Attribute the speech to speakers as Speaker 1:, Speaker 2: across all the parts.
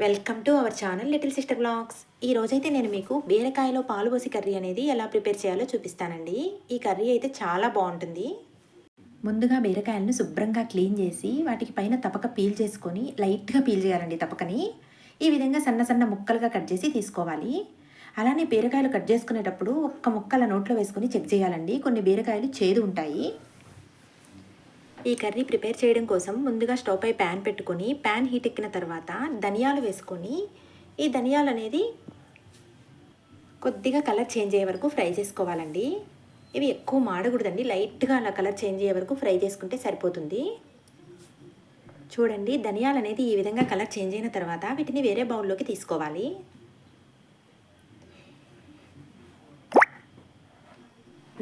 Speaker 1: Welcome to our channel little sister blogs ఈ రోజైతే నేను మీకు బీరకాయలో పాలు పోసి కర్రీ అనేది ఎలా ప్రిపేర్ చేయాలో చూపిస్తానండి. ఈ కర్రీ అయితే చాలా బాగుంటుంది. ముందుగా బీరకాయలను శుభ్రంగా క్లీన్ చేసి వాటికి పైన తపక పీల్ చేసుకొని లైట్గా పీల్ చేయాలండి తపకని. ఈ విధంగా సన్న సన్న ముక్కలుగా కట్ చేసి తీసుకోవాలి. అలానే బీరకాయలు కట్ చేసుకునేటప్పుడు ఒక్క ముక్కల నోట్లో వేసుకొని చెక్ చేయాలండి. కొన్ని బీరకాయలు చేదు ఉంటాయి. ఈ కర్రీ ప్రిపేర్ చేయడం కోసం ముందుగా స్టవ్ పై ప్యాన్ పెట్టుకొని ప్యాన్ హీట్ ఎక్కిన తర్వాత ధనియాలు వేసుకొని ఈ ధనియాలు అనేది కొద్దిగా కలర్ చేంజ్ అయ్యే వరకు ఫ్రై చేసుకోవాలండి. ఇవి ఎక్కువ మాడకూడదండి. లైట్గా అలా కలర్ చేంజ్ అయ్యే వరకు ఫ్రై చేసుకుంటే సరిపోతుంది. చూడండి ధనియాలు అనేది ఈ విధంగా కలర్ చేంజ్ అయిన తర్వాత వీటిని వేరే బౌల్లోకి తీసుకోవాలి.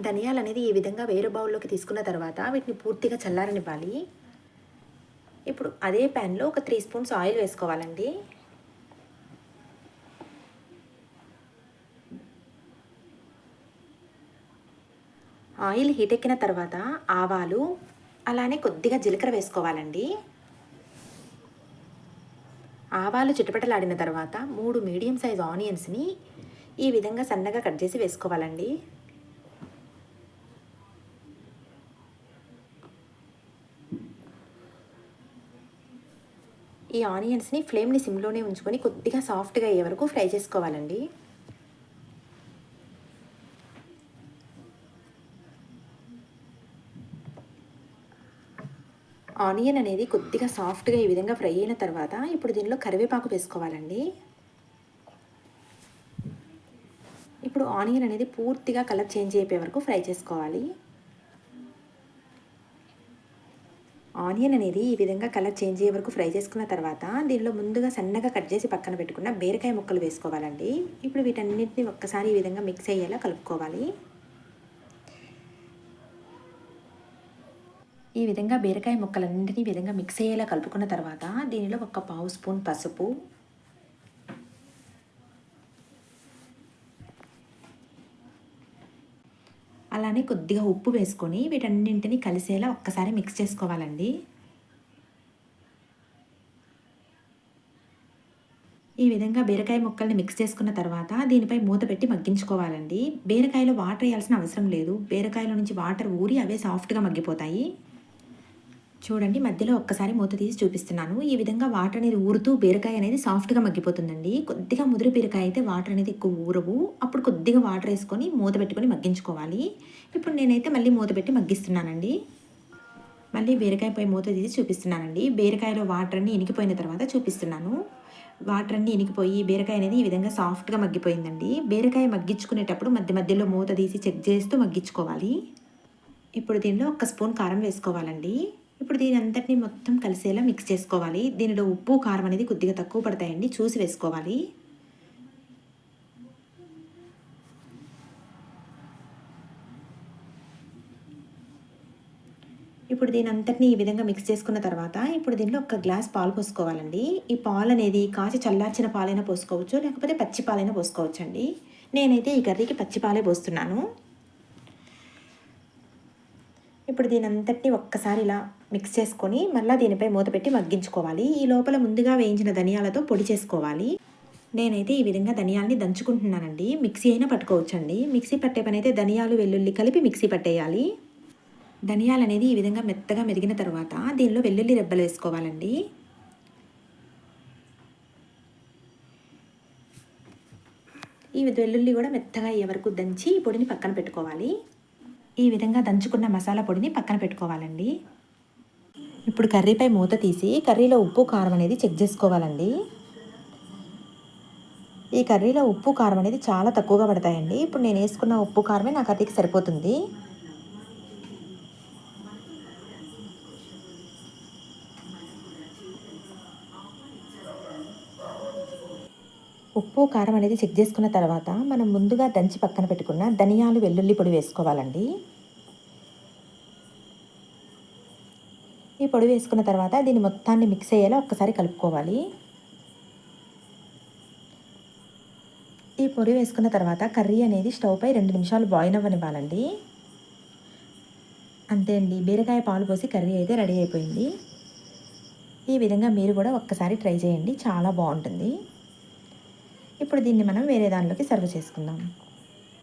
Speaker 1: ధనియాలు అనేది ఈ విధంగా వేరే బౌల్లోకి తీసుకున్న తర్వాత వీటిని పూర్తిగా చల్లారనివ్వాలి. ఇప్పుడు అదే ప్యాన్లో ఒక త్రీ స్పూన్స్ ఆయిల్ వేసుకోవాలండి. ఆయిల్ హీట్ ఎక్కిన తర్వాత ఆవాలు అలానే కొద్దిగా జీలకర్ర వేసుకోవాలండి. ఆవాలు చిటపటలాడిన తర్వాత మూడు మీడియం సైజ్ ఆనియన్స్ని ఈ విధంగా సన్నగా కట్ చేసి వేసుకోవాలండి. ఈ ఆనియన్స్ని ఫ్లేమ్ని సిమ్లోనే ఉంచుకొని కొద్దిగా సాఫ్ట్గా అయ్యే వరకు ఫ్రై చేసుకోవాలండి. ఆనియన్ అనేది కొద్దిగా సాఫ్ట్గా ఈ విధంగా ఫ్రై అయిన తర్వాత ఇప్పుడు దీనిలో కరివేపాకు వేసుకోవాలండి. ఇప్పుడు ఆనియన్ అనేది పూర్తిగా కలర్ చేంజ్ అయిపోయే వరకు ఫ్రై చేసుకోవాలి. ఆనియన్ అనేది ఈ విధంగా కలర్ చేంజ్ అయ్యే వరకు ఫ్రై చేసుకున్న తర్వాత దీనిలో ముందుగా సన్నగా కట్ చేసి పక్కన పెట్టుకున్న బీరకాయ ముక్కలు వేసుకోవాలండి. ఇప్పుడు వీటన్నిటిని ఒక్కసారి ఈ విధంగా మిక్స్ అయ్యేలా కలుపుకోవాలి. ఈ విధంగా బీరకాయ ముక్కలన్నింటినీ ఈ విధంగా మిక్స్ అయ్యేలా కలుపుకున్న తర్వాత దీనిలో ఒక పావు స్పూన్ పసుపు అలానే కొద్దిగా ఉప్పు వేసుకొని వీటన్నింటిని కలిసేలా ఒక్కసారి మిక్స్ చేసుకోవాలండి. ఈ విధంగా బీరకాయ ముక్కల్ని మిక్స్ చేసుకున్న తర్వాత దీనిపై మూత పెట్టి మగ్గించుకోవాలండి. బీరకాయలో వాటర్ వేయాల్సిన అవసరం లేదు. బీరకాయలో నుంచి వాటర్ ఊరి అవే సాఫ్ట్గా మగ్గిపోతాయి. చూడండి మధ్యలో ఒక్కసారి మూత తీసి చూపిస్తున్నాను. ఈ విధంగా వాటర్ అనేది ఊరుతూ బీరకాయ అనేది సాఫ్ట్గా మగ్గిపోతుందండి. కొద్దిగా ముదురు బీరకాయ అయితే వాటర్ అనేది ఎక్కువ ఊరవు. అప్పుడు కొద్దిగా వాటర్ వేసుకొని మూత పెట్టుకొని మగ్గించుకోవాలి. ఇప్పుడు నేనైతే మళ్ళీ మూత పెట్టి మగ్గిస్తున్నానండి. మళ్ళీ బీరకాయ పై మూత తీసి చూపిస్తున్నానండి. బీరకాయలో వాటర్ అన్ని ఇనికిపోయిన తర్వాత చూపిస్తున్నాను. వాటర్ అన్ని ఇనికిపోయి బీరకాయ అనేది ఈ విధంగా సాఫ్ట్గా మగ్గిపోయిందండి. బీరకాయ మగ్గించుకునేటప్పుడు మధ్య మధ్యలో మూత తీసి చెక్ చేస్తూ మగ్గించుకోవాలి. ఇప్పుడు దీనిలో ఒక స్పూన్ కారం వేసుకోవాలండి. ఇప్పుడు దీని అంతటిని మొత్తం కలిసేలా మిక్స్ చేసుకోవాలి. దీనిలో ఉప్పు కారం అనేది కొద్దిగా తక్కువ పడతాయండి. చూసి వేసుకోవాలి. ఇప్పుడు దీని అంతటిని ఈ విధంగా మిక్స్ చేసుకున్న తర్వాత ఇప్పుడు దీనిలో ఒక గ్లాస్ పాలు పోసుకోవాలండి. ఈ పాలు అనేది కాచి చల్లార్చిన పాలైనా పోసుకోవచ్చు లేకపోతే పచ్చి పాలైనా పోసుకోవచ్చు అండి నేనైతే ఈ కర్రీకి పచ్చి పాలే పోస్తున్నాను. ఇప్పుడు దీని అంతటి ఒక్కసారి ఇలా మిక్స్ చేసుకొని మళ్ళీ దీనిపై మూత పెట్టి మగ్గించుకోవాలి. ఈ లోపల ముందుగా వేయించిన ధనియాలతో పొడి చేసుకోవాలి. నేనైతే ఈ విధంగా ధనియాలని దంచుకుంటున్నానండి. మిక్సీ అయినా పట్టుకోవచ్చండి. మిక్సీ పట్టే పని అయితే ధనియాలు వెల్లుల్లి కలిపి మిక్సీ పట్టేయాలి. ధనియాలు అనేది ఈ విధంగా మెత్తగా మెరిగిన తర్వాత దీనిలో వెల్లుల్లి రెబ్బలు వేసుకోవాలండి. ఈ వెల్లుల్లి కూడా మెత్తగా అయ్యే వరకు దంచి ఈ పొడిని పక్కన పెట్టుకోవాలి. ఈ విధంగా దంచుకున్న మసాలా పొడిని పక్కన పెట్టుకోవాలండి. ఇప్పుడు కర్రీపై మూత తీసి కర్రీలో ఉప్పు కారం అనేది చెక్ చేసుకోవాలండి. ఈ కర్రీలో ఉప్పు కారం అనేది చాలా తక్కువగా పడతాయండి. ఇప్పుడు నేను వేసుకున్న ఉప్పు కారమే నా కర్రీకి సరిపోతుంది. ఉప్పు కారం అనేది చెక్ చేసుకున్న తర్వాత మనం ముందుగా దంచి పక్కన పెట్టుకున్న ధనియాలు వెల్లుల్లి పొడి వేసుకోవాలండి. ఈ పొడి వేసుకున్న తర్వాత దీన్ని మొత్తాన్ని మిక్స్ అయ్యేలా ఒక్కసారి కలుపుకోవాలి. ఈ పొడి వేసుకున్న తర్వాత కర్రీ అనేది స్టవ్పై రెండు నిమిషాలు బాయిల్ అవ్వనివ్వాలండి. అంతే అండి. బీరకాయ పాలు పోసి కర్రీ అయితే రెడీ అయిపోయింది. ఈ విధంగా మీరు కూడా ఒక్కసారి ట్రై చేయండి. చాలా బాగుంటుంది. ఇప్పుడు దీన్ని మనం వేరే దానిలోకి సర్వ్ చేసుకుందాం.